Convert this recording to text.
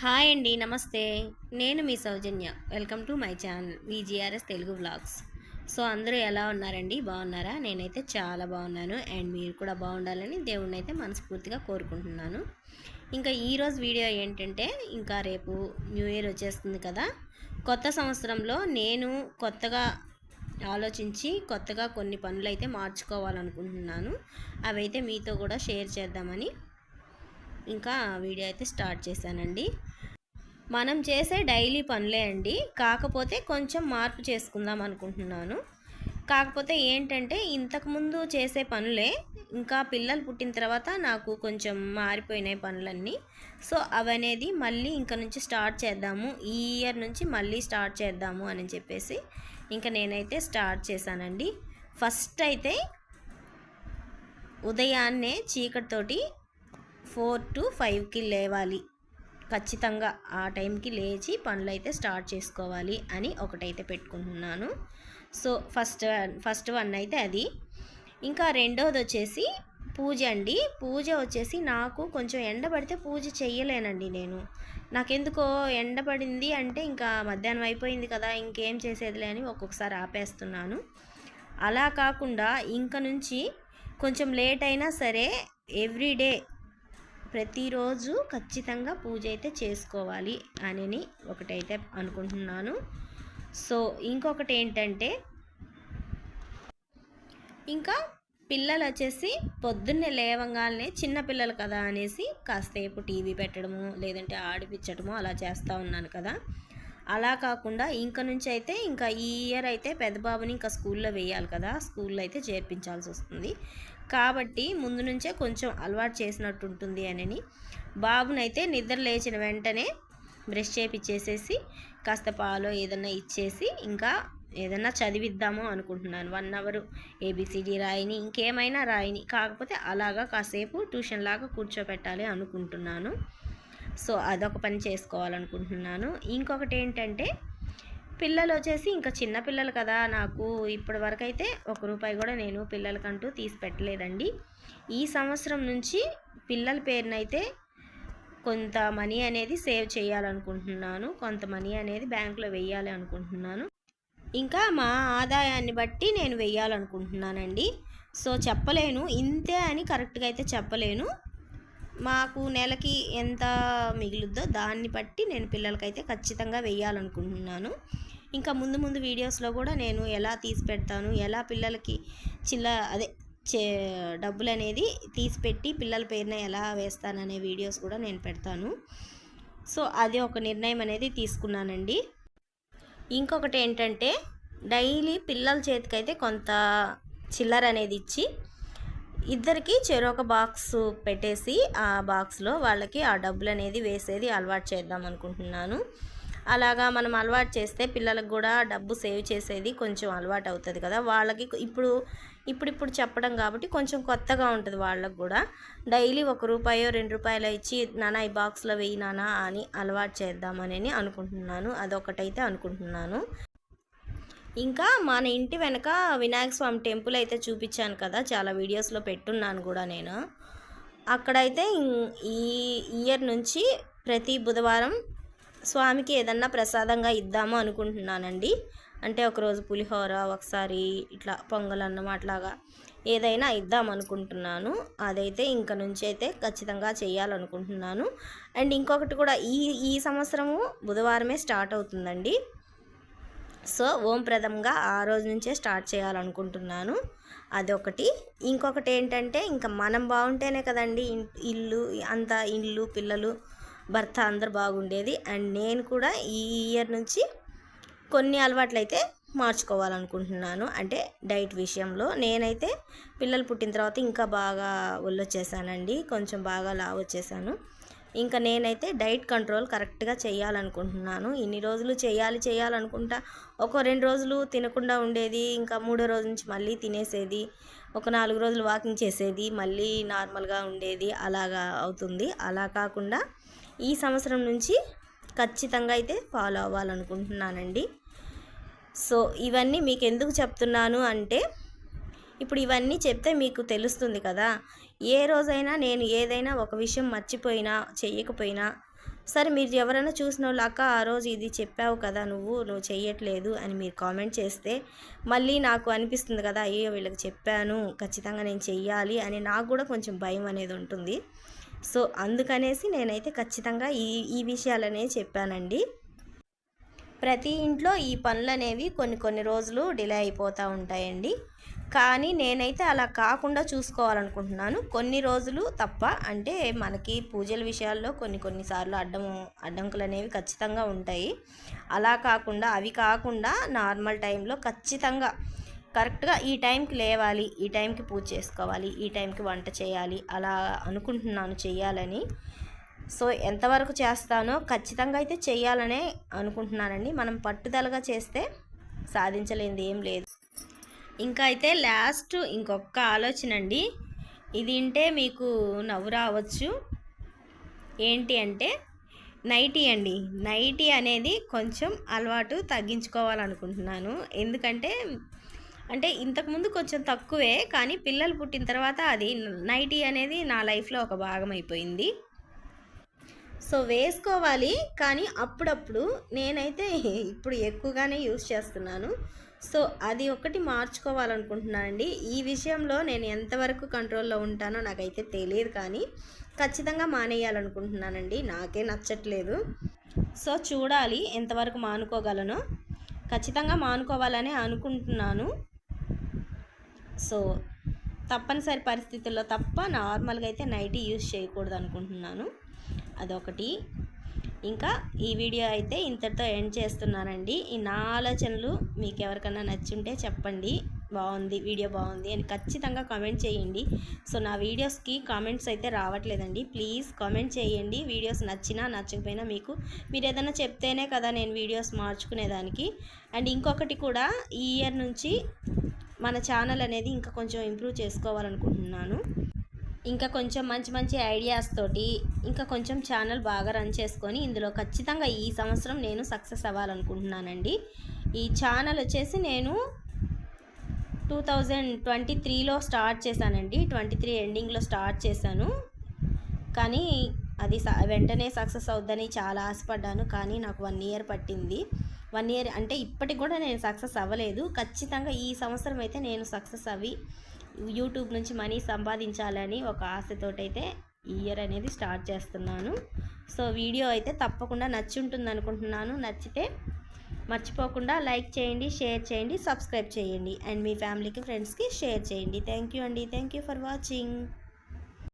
Hi అండి నమస్తే. నేను మీ సౌజన్య. Welcome to my channel VGRS Telugu vlogs. So అందరూ ఎలా ఉన్నారండి? బాగున్నారా? నేనైతే చాలా బాగున్నాను. అండ్ మీరు కూడా బాగుండాలని దేవుణ్ణి అయితే మనస్ఫూర్తిగా కోరుకుంటున్నాను. ఇంకా ఈరోజు వీడియో ఏంటంటే ఇంకా రేపు న్యూ ఇయర్ వచ్చేస్తుంది కదా. కొత్త సంవత్సరంలో నేను కొత్తగా ఆలోచించి కొత్తగా కొన్ని పనులు అయితే మార్చుకోవాలనుకుంటున్నాను. అవైతే మీతో కూడా షేర్ చేద్దామని ఇంకా వీడియో అయితే స్టార్ట్ చేశానండి. మనం చేసే డైలీ పనులే అండి. కాకపోతే కొంచెం మార్పు చేసుకుందాం అనుకుంటున్నాను. కాకపోతే ఏంటంటే ఇంతకుముందు చేసే పనులే ఇంకా పిల్లలు పుట్టిన తర్వాత నాకు కొంచెం మారిపోయినాయి పనులన్నీ. సో అవనేది మళ్ళీ ఇంకా నుంచి స్టార్ట్ చేద్దాము ఈ ఇయర్ నుంచి మళ్ళీ స్టార్ట్ చేద్దాము అని చెప్పేసి ఇంకా నేనైతే స్టార్ట్ చేశానండి. ఫస్ట్ అయితే ఉదయాన్నే చీకటితోటి ఫోర్ టు ఫైవ్కి లేవాలి. ఖచ్చితంగా ఆ టైంకి లేచి పనులు అయితే స్టార్ట్ చేసుకోవాలి అని ఒకటైతే పెట్టుకుంటున్నాను. సో ఫస్ట్ ఫస్ట్ వన్ అయితే అది. ఇంకా రెండోది వచ్చేసి పూజ అండి. పూజ వచ్చేసి నాకు కొంచెం ఎండబడితే పూజ చెయ్యలేనండి నేను. నాకెందుకో ఎండబడింది అంటే ఇంకా మధ్యాహ్నం అయిపోయింది కదా ఇంకేం చేసేదిలే అని ఒక్కొక్కసారి ఆపేస్తున్నాను. అలా కాకుండా ఇంక నుంచి కొంచెం లేట్ అయినా సరే ఎవ్రీడే ప్రతిరోజు ఖచ్చితంగా పూజ అయితే చేసుకోవాలి అని ఒకటైతే అనుకుంటున్నాను. సో ఇంకొకటి ఏంటంటే ఇంకా పిల్లలు వచ్చేసి పొద్దున్నే లేవంగానే చిన్నపిల్లలు కదా అనేసి కాసేపు టీవీ పెట్టడము లేదంటే ఆడిపించడము అలా చేస్తూ ఉన్నాను కదా. అలా కాకుండా ఇంక నుంచి అయితే ఇంకా ఈ ఇయర్ అయితే పెద్ద బాబుని ఇంకా స్కూల్లో వేయాలి కదా. స్కూల్లో అయితే చేర్పించాల్సి వస్తుంది. కాబట్టి ముందు నుంచే కొంచెం అలవాటు చేసినట్టు ఉంటుంది అని బాబునైతే నిద్ర లేచిన వెంటనే బ్రష్ చేపిచ్చేసేసి కాస్త పాలో ఏదన్నా ఇచ్చేసి ఇంకా ఏదన్నా చదివిద్దాము అనుకుంటున్నాను. వన్ అవర్ ఏబిసిడి రాయిని ఇంకేమైనా రాయిని. కాకపోతే అలాగా కాసేపు ట్యూషన్ లాగా కూర్చోపెట్టాలి అనుకుంటున్నాను. సో అదొక పని చేసుకోవాలనుకుంటున్నాను. ఇంకొకటి ఏంటంటే పిల్లలు వచ్చేసి ఇంకా చిన్న పిల్లలు కదా నాకు ఇప్పటి వరకు అయితే ఒక రూపాయి కూడా నేను పిల్లలకంటూ తీసి పెట్టలేదండి. ఈ సంవత్సరం నుంచి పిల్లల పేరునైతే కొంత మనీ అనేది సేవ్ చేయాలనుకుంటున్నాను. కొంత మనీ అనేది బ్యాంకులో వెయ్యాలి అనుకుంటున్నాను. ఇంకా మా ఆదాయాన్ని బట్టి నేను వెయ్యాలనుకుంటున్నానండి. సో చెప్పలేను. ఇంతే అని కరెక్ట్గా అయితే చెప్పలేను. మాకు నెలకి ఎంత మిగులుద్దో దాన్ని బట్టి నేను పిల్లలకైతే ఖచ్చితంగా వెయ్యాలనుకుంటున్నాను. ఇంకా ముందు ముందు వీడియోస్లో కూడా నేను ఎలా తీసి పెడతాను ఎలా పిల్లలకి చిల్ల అదే చే డబ్బులు అనేది తీసి పెట్టి పిల్లల పేరున ఎలా వేస్తాననే వీడియోస్ కూడా నేను పెడతాను. సో అది ఒక నిర్ణయం అనేది తీసుకున్నానండి. ఇంకొకటి ఏంటంటే డైలీ పిల్లల చేతికైతే కొంత చిల్లర అనేది ఇచ్చి ఇద్దరికి చెరొక బాక్స్ పెట్టేసి ఆ బాక్స్లో వాళ్ళకి ఆ డబ్బులు అనేది వేసేది అలవాటు చేద్దాం అనుకుంటున్నాను. అలాగా మనం అలవాటు చేస్తే పిల్లలకు కూడా డబ్బు సేవ్ చేసేది కొంచెం అలవాటు అవుతుంది కదా. వాళ్ళకి ఇప్పుడు ఇప్పుడిప్పుడు చెప్పడం కాబట్టి కొంచెం కొత్తగా ఉంటుంది వాళ్ళకు కూడా. డైలీ ఒక రూపాయో రెండు రూపాయలు ఇచ్చి నానా ఈ బాక్స్లో వెయ్యి నానా అని అలవాటు చేద్దామని అనుకుంటున్నాను. అదొకటైతే అనుకుంటున్నాను. ఇంకా మన ఇంటి వెనక వినాయక స్వామి టెంపుల్ అయితే చూపించాను కదా చాలా వీడియోస్లో పెట్టున్నాను కూడా నేను. అక్కడైతే ఈ ఇయర్ నుంచి ప్రతి బుధవారం స్వామికి ఏదన్నా ప్రసాదంగా ఇద్దాము అనుకుంటున్నానండి. అంటే ఒకరోజు పులిహోర ఒకసారి ఇట్లా పొంగల్ అన్నం అట్లాగా ఏదైనా ఇద్దాం అనుకుంటున్నాను. అదైతే ఇంక నుంచి అయితే ఖచ్చితంగా చేయాలనుకుంటున్నాను. అండ్ ఇంకొకటి కూడా ఈ ఈ సంవత్సరము బుధవారమే స్టార్ట్ అవుతుందండి. సో ఓం ప్రథంగా ఆ రోజు నుంచే స్టార్ట్ చేయాలనుకుంటున్నాను. అదొకటి. ఇంకొకటి ఏంటంటే ఇంకా మనం బాగుంటేనే కదండి ఇల్లు అంత ఇల్లు పిల్లలు భర్త అందరు బాగుండేది. అండ్ నేను కూడా ఈ ఇయర్ నుంచి కొన్ని అలవాట్లు అయితే మార్చుకోవాలనుకుంటున్నాను. అంటే డైట్ విషయంలో నేనైతే పిల్లలు పుట్టిన తర్వాత ఇంకా బాగా ఒళ్ళొచ్చేసానండి కొంచెం బాగా లావ్ వచ్చేసాను. ఇంకా నేనైతే డైట్ కంట్రోల్ కరెక్ట్గా చేయాలనుకుంటున్నాను. ఇన్ని రోజులు చేయాలి చేయాలనుకుంటా ఒక రెండు రోజులు తినకుండా ఉండేది ఇంకా మూడో రోజు నుంచి మళ్ళీ తినేసేది ఒక నాలుగు రోజులు వాకింగ్ చేసేది మళ్ళీ నార్మల్గా ఉండేది అలాగా అవుతుంది. అలా కాకుండా ఈ సంవత్సరం నుంచి ఖచ్చితంగా అయితే ఫాలో అవ్వాలనుకుంటున్నానండి. సో ఇవన్నీ మీకు ఎందుకు చెప్తున్నాను అంటే ఇప్పుడు ఇవన్నీ చెప్తే మీకు తెలుస్తుంది కదా ఏ రోజైనా నేను ఏదైనా ఒక విషయం మర్చిపోయినా చెయ్యకపోయినా సరే మీరు ఎవరైనా చూసిన వాళ్ళు అక్క ఆ రోజు ఇది చెప్పావు కదా నువ్వు నువ్వు చెయ్యట్లేదు అని మీరు కామెంట్ చేస్తే మళ్ళీ నాకు అనిపిస్తుంది కదా అయ్యో వీళ్ళకి చెప్పాను ఖచ్చితంగా నేను చెయ్యాలి అని నాకు కూడా కొంచెం భయం అనేది ఉంటుంది. సో అందుకనేసి నేనైతే ఖచ్చితంగా ఈ ఈ విషయాలనే చెప్పానండి. ప్రతి ఇంట్లో ఈ పనులు అనేవి కొన్ని కొన్ని రోజులు డిలే అయిపోతూ ఉంటాయండి. కానీ నేనైతే అలా కాకుండా చూసుకోవాలనుకుంటున్నాను. కొన్ని రోజులు తప్ప అంటే మనకి పూజల విషయాల్లో కొన్ని కొన్నిసార్లు అడ్డం అడ్డంకులు అనేవి ఖచ్చితంగా ఉంటాయి. అలా కాకుండా అవి కాకుండా నార్మల్ టైంలో ఖచ్చితంగా కరెక్ట్గా ఈ టైంకి లేవాలి ఈ టైంకి పూజ చేసుకోవాలి ఈ టైంకి వంట చేయాలి అలా అనుకుంటున్నాను చేయాలని సో ఎంతవరకు చేస్తానో ఖచ్చితంగా అయితే చేయాలనే అనుకుంటున్నానండి. మనం పట్టుదలగా చేస్తే సాధించలేనిది ఏం లేదు. ఇంకా అయితే లాస్ట్ ఇంకొక ఆలోచన అండి. ఇది వింటే మీకు నవ్వు రావచ్చు. ఏంటి అంటే నైటీ అండి. నైటీ అనేది కొంచెం అలవాటు తగ్గించుకోవాలనుకుంటున్నాను. ఎందుకంటే అంటే ఇంతకుముందు కొంచెం తక్కువే కానీ పిల్లలు పుట్టిన తర్వాత అది నైటీ అనేది నా లైఫ్లో ఒక భాగం అయిపోయింది. సో వేసుకోవాలి కానీ అప్పుడప్పుడు నేనైతే ఇప్పుడు ఎక్కువగానే యూస్ చేస్తున్నాను. సో అది ఒకటి మార్చుకోవాలనుకుంటున్నానండి. ఈ విషయంలో నేను ఎంతవరకు కంట్రోల్లో ఉంటానో నాకైతే తెలియదు కానీ ఖచ్చితంగా మానేయాలనుకుంటున్నానండి. నాకే నచ్చట్లేదు. సో చూడాలి ఎంతవరకు మానుకోగలను. ఖచ్చితంగా మానుకోవాలని అనుకుంటున్నాను. సో తప్పనిసరి పరిస్థితుల్లో తప్ప నార్మల్గా అయితే నైటీ యూస్ చేయకూడదు అనుకుంటున్నాను అదొకటి. ఇంకా ఈ వీడియో అయితే ఇంతటితో ఎండ్ చేస్తున్నానండి. ఈ నా ఆలోచనలు మీకు ఎవరికైనా నచ్చుంటే చెప్పండి. బాగుంది వీడియో బాగుంది అని ఖచ్చితంగా కామెంట్ చేయండి. సో నా వీడియోస్కి కామెంట్స్ అయితే రావట్లేదండి. ప్లీజ్ కామెంట్ చేయండి. వీడియోస్ నచ్చినా నచ్చకపోయినా మీకు మీరు ఏదైనా చెప్తేనే కదా నేను వీడియోస్ మార్చుకునేదానికి. అండ్ ఇంకొకటి కూడా ఈ ఇయర్ నుంచి మన ఛానల్ అనేది ఇంకా కొంచెం ఇంప్రూవ్ చేసుకోవాలనుకుంటున్నాను. ఇంకా కొంచెం మంచి మంచి ఐడియాస్ తోటి ఇంకా కొంచెం ఛానల్ బాగా రన్ చేసుకొని ఇందులో ఖచ్చితంగా ఈ సంవత్సరం నేను సక్సెస్ అవ్వాలనుకుంటున్నానండి. ఈ ఛానల్ వచ్చేసి నేను టూ థౌజండ్ ట్వంటీ త్రీలో స్టార్ట్ చేశానండి. ట్వంటీ త్రీ ఎండింగ్లో స్టార్ట్ చేశాను. కానీ అది వెంటనే సక్సెస్ అవుద్దని చాలా ఆశపడ్డాను. కానీ నాకు వన్ ఇయర్ పట్టింది. వన్ ఇయర్ అంటే ఇప్పటికి కూడా నేను సక్సెస్ అవ్వలేదు. ఖచ్చితంగా ఈ సంవత్సరం అయితే నేను సక్సెస్ అవి యూట్యూబ్ నుంచి మనీ సంపాదించాలని ఒక ఆశతోటైతే ఈ ఇయర్ అనేది స్టార్ట్ చేస్తున్నాను. సో వీడియో అయితే తప్పకుండా నచ్చి ఉంటుంది అనుకుంటున్నాను. నచ్చితే మర్చిపోకుండా లైక్ చేయండి షేర్ చేయండి సబ్స్క్రైబ్ చేయండి. అండ్ మీ ఫ్యామిలీకి ఫ్రెండ్స్కి షేర్ చేయండి. థ్యాంక్ యూ అండి. Thank you for watching.